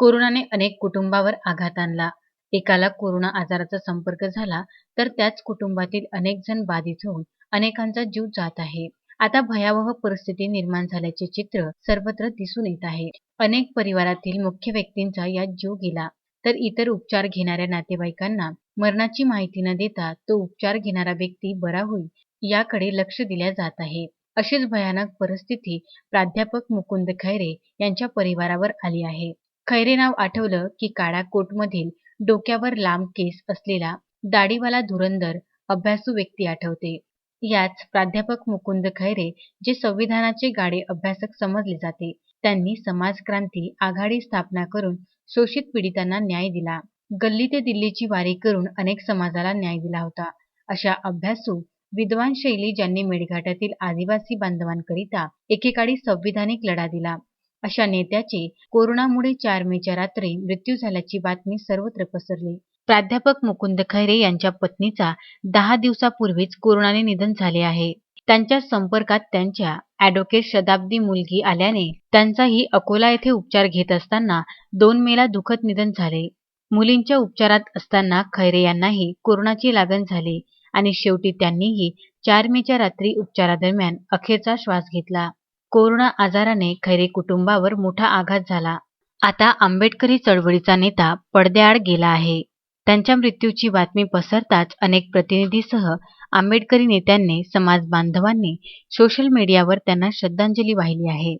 कोरोनाने अनेक कुटुंबावर आघात आणला. एकाला कोरोना आजाराचा संपर्क झाला तर त्याच कुटुंबातील अनेक जण बाधित होऊन अनेकांचा जीव जात आहे. आता भयावह परिस्थिती निर्माण झाल्याचे चित्र सर्वत्र दिसून येत आहे. अनेक परिवारातील मुख्य व्यक्तींचा यात जीव गेला तर इतर उपचार घेणाऱ्या नातेवाईकांना मरणाची माहिती न देता तो उपचार घेणारा व्यक्ती बरा होईल याकडे लक्ष दिल्या जात आहे. अशीच भयानक परिस्थिती प्राध्यापक मुकुंद खैरे यांच्या परिवारावर आली आहे. खैरे नाव आठवलं की काळ्या कोटमधील डोक्यावर लांब केस असलेला दाढीवाला धुरंधर अभ्यासू व्यक्ती आठवते. याच प्राध्यापक मुकुंद खैरे जे संविधानाचे गाडे अभ्यासक समजले जाते. त्यांनी समाजक्रांती आघाडी स्थापना करून शोषित पीडितांना न्याय दिला. गल्ली ते दिल्लीची वारी करून अनेक समाजाला न्याय दिला होता. अशा अभ्यासू, विद्वान शैली ज्यांनी मेळघाटातील आदिवासी बांधवांकरिता एकेकाळी संविधानिक लढा दिला. अशा नेत्याचे कोरोनामुळे चार मेच्या रात्री मृत्यू झाल्याची बातमी सर्वत्र पसरली. प्राध्यापक मुकुंद खैरे यांच्या पत्नीचा दहा दिवसापूर्वीच कोरोनाने निधन झाले आहे. त्यांच्या संपर्कात त्यांच्या अॅडव्होकेट शताब्दी मुलगी आल्याने त्यांचाही अकोला येथे उपचार घेत असताना दोन मेला दुखत निधन झाले. मुलींच्या उपचारात असताना खैरे यांनाही कोरोनाची लागण झाली आणि शेवटी त्यांनीही चार मेच्या रात्री उपचारादरम्यान अखेरचा श्वास घेतला. कोरोना आजाराने खैरे कुटुंबावर मोठा आघात झाला. आता आंबेडकरी चळवळीचा नेता पडद्याआड गेला आहे. त्यांच्या मृत्यूची बातमी पसरताच अनेक प्रतिनिधीसह आंबेडकरी नेत्यांनी, समाजबांधवांनी सोशल मीडियावर त्यांना श्रद्धांजली वाहिली आहे.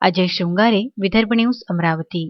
अजय शृंगारे, विदर्भ न्यूज, अमरावती